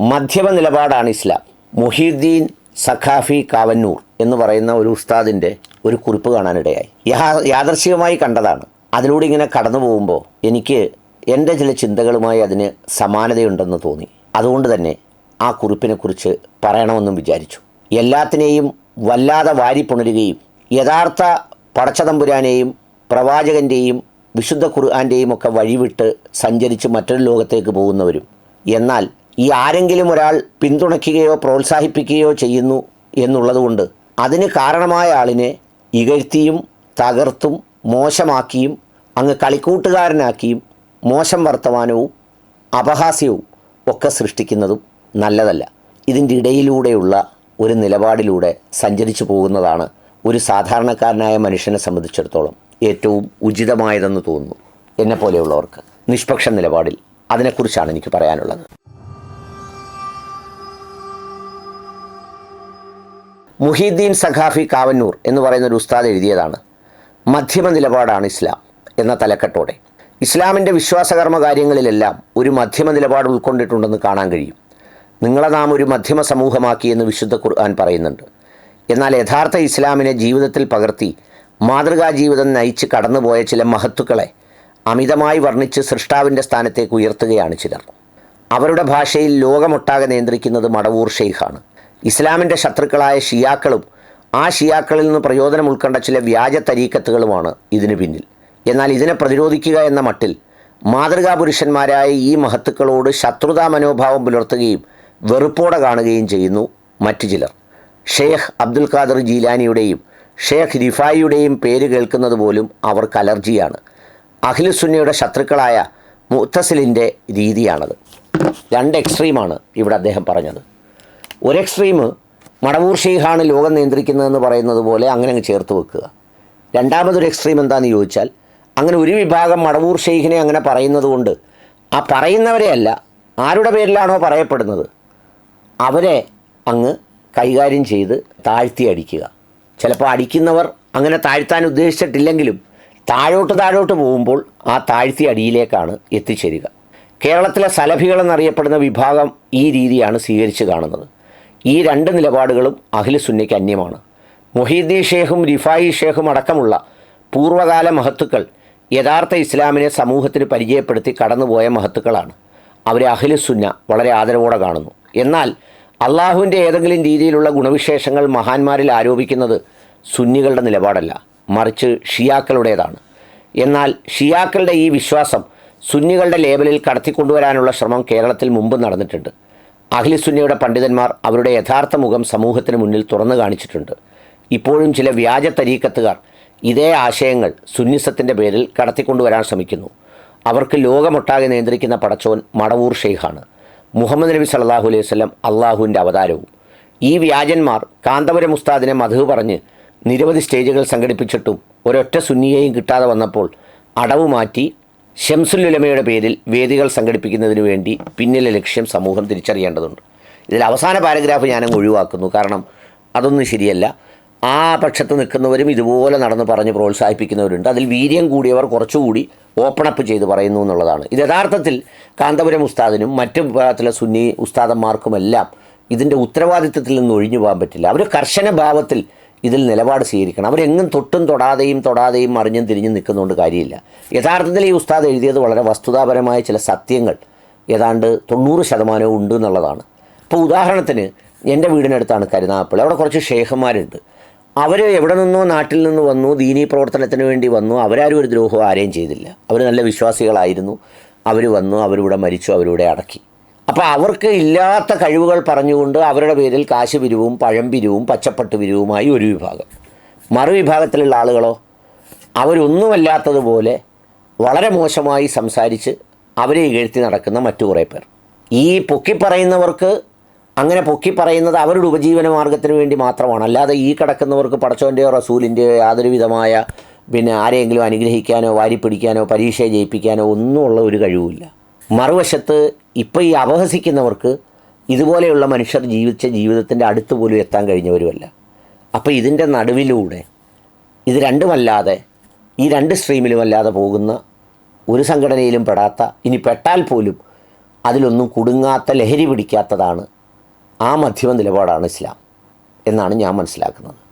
മധ്യമ നിലപാടാണ് ഇസ്ലാം. മുഹീദ്ദീൻ സഖാഫി കാവന്നൂർ എന്ന് പറയുന്ന ഒരു ഉസ്താദിന്റെ ഒരു കുറിപ്പ് കാണാനിടയായി. യാദർശികമായി കണ്ടതാണ്. അതിലൂടെ ഇങ്ങനെ കടന്നു പോകുമ്പോൾ എനിക്ക് എന്റെ ചില ചിന്തകളുമായി അതിന് സമാനതയുണ്ടെന്ന് തോന്നി. അതുകൊണ്ട് തന്നെ ആ കുറിപ്പിനെക്കുറിച്ച് പറയണമെന്നും വിചാരിച്ചു. എല്ലാത്തിനെയും വല്ലാതെ വാരിപ്പുണരുകയും യഥാർത്ഥ പടച്ചതമ്പുരാനെയും പ്രവാചകന്റെയും വിശുദ്ധ ഖുർആാന്റെയും ഒക്കെ വഴിവിട്ട് സഞ്ചരിച്ച് മറ്റൊരു ലോകത്തേക്ക് പോകുന്നവരും. എന്നാൽ ഈ ആരെങ്കിലും ഒരാൾ പിന്തുണയ്ക്കുകയോ പ്രോത്സാഹിപ്പിക്കുകയോ ചെയ്യുന്നു എന്നുള്ളതുകൊണ്ട് അതിന് കാരണമായ ആളിനെ ഇകഴ്ത്തിയും തകർത്തും മോശമാക്കിയും അങ്ങ് കളിക്കൂട്ടുകാരനാക്കിയും മോശം വർത്തമാനവും അപഹാസ്യവും ഒക്കെ സൃഷ്ടിക്കുന്നതും നല്ലതല്ല. ഇതിന്റെ ഇടയിലൂടെയുള്ള ഒരു നിലപാടിലൂടെ സഞ്ചരിച്ചു പോകുന്നതാണ് ഒരു സാധാരണക്കാരനായ മനുഷ്യനെ സംബന്ധിച്ചിടത്തോളം ഏറ്റവും ഉചിതമായതെന്ന് തോന്നുന്നു. എന്നെപ്പോലെയുള്ളവർക്ക് നിഷ്പക്ഷ നിലപാടിൽ അതിനെക്കുറിച്ചാണ് എനിക്ക് പറയാനുള്ളത്. മുഹീദ്ദീൻ സഖാഫി കാവന്നൂർ എന്ന് പറയുന്ന ഒരു ഉസ്താദ് എഴുതിയതാണ്. മധ്യമ നിലപാടാണ് ഇസ്ലാം എന്ന തലക്കെട്ടോടെ. ഇസ്ലാമിന്റെ വിശ്വാസകർമ്മ കാര്യങ്ങളിലെല്ലാം ഒരു മധ്യമ നിലപാട് ഉൾക്കൊണ്ടിട്ടുണ്ടെന്ന് കാണാൻ കഴിയും. നിങ്ങളെ നാം ഒരു മധ്യമ സമൂഹമാക്കി എന്ന് വിശുദ്ധ ഖുർആൻ പറയുന്നുണ്ട്. എന്നാൽ യഥാർത്ഥ ഇസ്ലാമിനെ ജീവിതത്തിൽ പകർത്തി മാതൃകാ ജീവിതം നയിച്ച് കടന്നുപോയ ചില മഹത്തുക്കളെ അമിതമായി വർണിച്ച് സൃഷ്ടാവിന്റെ സ്ഥാനത്തേക്ക് ഉയർത്തുകയാണ് ചിലർ. അവരുടെ ഭാഷയിൽ ലോകമൊട്ടാകെ നിയന്ത്രിക്കുന്നത് മടവൂർ ഷെയ്ഖാണ്. ഇസ്ലാമിന്റെ ശത്രുക്കളായ ഷിയാക്കളും ആ ഷിയാക്കളിൽ നിന്ന് പ്രയോജനം ഉൾക്കൊണ്ട ചില വ്യാജ തരീക്കത്തുകളുമാണ് ഇതിനു പിന്നിൽ. എന്നാൽ ഇതിനെ പ്രതിരോധിക്കുക എന്ന മട്ടിൽ മാതൃകാ പുരുഷന്മാരായ ഈ മഹത്തുക്കളോട് ശത്രുതാ മനോഭാവം പുലർത്തുകയും വെറുപ്പോടെ കാണുകയും ചെയ്യുന്നു മറ്റു ചിലർ. ഷെയ്ഖ് അബ്ദുൽ ഖാദർ ജീലാനിയുടെയും ഷെയ്ഖ് റിഫായിയുടെയും പേര് കേൾക്കുന്നത് പോലും അവർക്ക് അലർജിയാണ്. അഖിലുസുന്നയുടെ ശത്രുക്കളായ മുത്തസിലിന്റെ രീതിയാണത്. രണ്ട് എക്സ്ട്രീമാണ് ഇവിടെ അദ്ദേഹം പറഞ്ഞത്. ഒരു എക്സ്ട്രീം മടവൂർ ഷെയ്ഖാണ് ലോകം നിയന്ത്രിക്കുന്നതെന്ന് പറയുന്നത് പോലെ അങ്ങനെ അങ്ങ് ചേർത്ത് വെക്കുക. രണ്ടാമതൊരു എക്സ്ട്രീം എന്താണെന്ന് ചോദിച്ചാൽ അങ്ങനെ ഒരു വിഭാഗം മടവൂർ ഷെയ്ഖിനെ അങ്ങനെ പറയുന്നത് കൊണ്ട് ആ പറയുന്നവരെയല്ല ആരുടെ പേരിലാണോ പറയപ്പെടുന്നത് അവരെ അങ്ങ് കൈകാര്യം ചെയ്ത് താഴ്ത്തി അടിക്കുക. ചിലപ്പോൾ അടിക്കുന്നവർ അങ്ങനെ താഴ്ത്താൻ ഉദ്ദേശിച്ചിട്ടില്ലെങ്കിലും താഴോട്ട് താഴോട്ട് പോകുമ്പോൾ ആ താഴ്ത്തി അടിയിലേക്കാണ് എത്തിച്ചേരുക. കേരളത്തിലെ സലഭികളെന്നറിയപ്പെടുന്ന വിഭാഗം ഈ രീതിയാണ് സ്വീകരിച്ച് കാണുന്നത്. ഈ രണ്ട് നിലപാടുകളും അഖിൽ സുന്നയ്ക്ക് അന്യമാണ്. മൊഹീദ്ദീൻ ഷേഖും റിഫായി ഷേഖും അടക്കമുള്ള പൂർവകാല മഹത്തുക്കൾ യഥാർത്ഥ ഇസ്ലാമിനെ സമൂഹത്തിന് പരിചയപ്പെടുത്തി കടന്നുപോയ മഹത്തുക്കളാണ്. അവരെ അഖിൽ സുന്ന വളരെ ആദരവോടെ കാണുന്നു. എന്നാൽ അള്ളാഹുവിന്റെ ഏതെങ്കിലും രീതിയിലുള്ള ഗുണവിശേഷങ്ങൾ മഹാന്മാരിൽ ആരോപിക്കുന്നത് സുന്നികളുടെ നിലപാടല്ല മറിച്ച് ഷിയാക്കളുടേതാണ്. എന്നാൽ ഷിയാക്കളുടെ ഈ വിശ്വാസം സുന്നികളുടെ ലേബലിൽ കടത്തിക്കൊണ്ടുവരാനുള്ള ശ്രമം കേരളത്തിൽ മുമ്പ് നടന്നിട്ടുണ്ട്. അഖിലി സുന്നിയുടെ പണ്ഡിതന്മാർ അവരുടെ യഥാർത്ഥ മുഖം സമൂഹത്തിന് മുന്നിൽ തുറന്നു കാണിച്ചിട്ടുണ്ട്. ഇപ്പോഴും ചില വ്യാജ തരീക്കത്തുകാർ ഇതേ ആശയങ്ങൾ സുന്നിസത്തിന്റെ പേരിൽ കടത്തിക്കൊണ്ടുവരാൻ ശ്രമിക്കുന്നു. അവർക്ക് ലോകമൊട്ടാകെ നിയന്ത്രിക്കുന്ന പടച്ചോൻ മടവൂർ ഷെയ്ഖാണ്. മുഹമ്മദ് നബി സല്ലാഹു അലൈഹി വസല്ലം അള്ളാഹുവിന്റെ അവതാരവും. ഈ വ്യാജന്മാർ കാന്തപുരം ഉസ്താദിനെ മധു പറഞ്ഞ് നിരവധി സ്റ്റേജുകൾ സംഘടിപ്പിച്ചിട്ടും ഒരൊറ്റ സുന്നിയെയും കിട്ടാതെ വന്നപ്പോൾ അടവ് മാറ്റി ഷംസുല്ലുലമയുടെ പേരിൽ വേദികൾ സംഘടിപ്പിക്കുന്നതിന് വേണ്ടി പിന്നിലെ ലക്ഷ്യം സമൂഹം തിരിച്ചറിയേണ്ടതുണ്ട്. ഇതിൽ അവസാന പാരഗ്രാഫ് ഞാനങ്ങ് ഒഴിവാക്കുന്നു. കാരണം അതൊന്നും ശരിയല്ല. ആ പക്ഷത്ത് നിൽക്കുന്നവരും ഇതുപോലെ നടന്ന് പറഞ്ഞ് പ്രോത്സാഹിപ്പിക്കുന്നവരുണ്ട്. അതിൽ വീര്യം കൂടിയവർ കുറച്ചുകൂടി ഓപ്പണപ്പ് ചെയ്ത് പറയുന്നു എന്നുള്ളതാണ്. ഇത് യഥാർത്ഥത്തിൽ കാന്തപുരം ഉസ്താദിനും മറ്റു വിഭാഗത്തിലെ സുന്നി ഉസ്താദന്മാർക്കുമെല്ലാം ഇതിന്റെ ഉത്തരവാദിത്വത്തിൽ നിന്ന് ഒഴിഞ്ഞു പോകാൻ പറ്റില്ല. അവർ കർശന ഭാവത്തിൽ ഇതിൽ നിലപാട് സ്വീകരിക്കണം. അവരെങ്ങും തൊട്ടും തൊടാതെയും തൊടാതെയും അറിഞ്ഞും തിരിഞ്ഞും നിൽക്കുന്നതുകൊണ്ട് കാര്യമില്ല. യഥാർത്ഥത്തിൽ ഈ ഉസ്താദ് എഴുതിയത് വളരെ വസ്തുതാപരമായ ചില സത്യങ്ങൾ ഏതാണ്ട് തൊണ്ണൂറ് ശതമാനവും ഉണ്ട് എന്നുള്ളതാണ്. ഇപ്പോൾ ഉദാഹരണത്തിന് എന്റെ വീടിനടുത്താണ് കരുനാഗപ്പള്ളി. അവിടെ കുറച്ച് ഷേഖന്മാരുണ്ട്. അവർ എവിടെ നിന്നോ നാട്ടിൽ നിന്ന് വന്നു ദീനീ പ്രവർത്തനത്തിന് വേണ്ടി വന്നു. അവരാരും ഒരു ദ്രോഹവും ആരെയും ചെയ്തില്ല. അവർ നല്ല വിശ്വാസികളായിരുന്നു. അവർ വന്നു അവരിവിടെ മരിച്ചു അവരിവിടെ അടക്കി. അപ്പോൾ അവർക്ക് ഇല്ലാത്ത കഴിവുകൾ പറഞ്ഞുകൊണ്ട് അവരുടെ പേരിൽ കാശ് പിരിവും പഴം പിരിവും പച്ചപ്പട്ട് പിരിവുമായി ഒരു വിഭാഗം. മറുവിഭാഗത്തിലുള്ള ആളുകളോ അവരൊന്നുമല്ലാത്തതുപോലെ വളരെ മോശമായി സംസാരിച്ച് അവരെ ഇകഴ്ത്തി നടക്കുന്ന മറ്റു കുറേ പേർ. ഈ പൊക്കിപ്പറയുന്നവർക്ക് അങ്ങനെ പൊക്കി പറയുന്നത് അവരുടെ ഉപജീവന മാർഗത്തിന് വേണ്ടി മാത്രമാണ്. അല്ലാതെ ഈ കിടക്കുന്നവർക്ക് പടച്ചോന്റെയോ റസൂലിന്റെയോ യാതൊരു വിധമായ പിന്നെ ആരെയെങ്കിലും അനുഗ്രഹിക്കാനോ വാരിപ്പിടിക്കാനോ പരീക്ഷയെ ജയിപ്പിക്കാനോ ഒന്നുമുള്ള ഒരു കഴിവുമില്ല. മറുവശത്ത് ഇപ്പോൾ ഈ അപഹസിക്കുന്നവർക്ക് ഇതുപോലെയുള്ള മനുഷ്യർ ജീവിച്ച ജീവിതത്തിന്റെ അടുത്ത് പോലും എത്താൻ കഴിഞ്ഞവരുമല്ല. അപ്പോൾ ഇതിന്റെ നടുവിലൂടെ ഇത് രണ്ടുമല്ലാതെ ഈ രണ്ട് സ്ട്രീമിലുമല്ലാതെ പോകുന്ന ഒരു സംഘടനയിലും പെടാത്ത ഇനി പെട്ടാൽ പോലും അതിലൊന്നും കുടുങ്ങാത്ത ലഹരി പിടിക്കാത്തതാണ് ആ മധ്യമ നിലപാടാണ് ഇസ്ലാം എന്നാണ് ഞാൻ മനസ്സിലാക്കുന്നത്.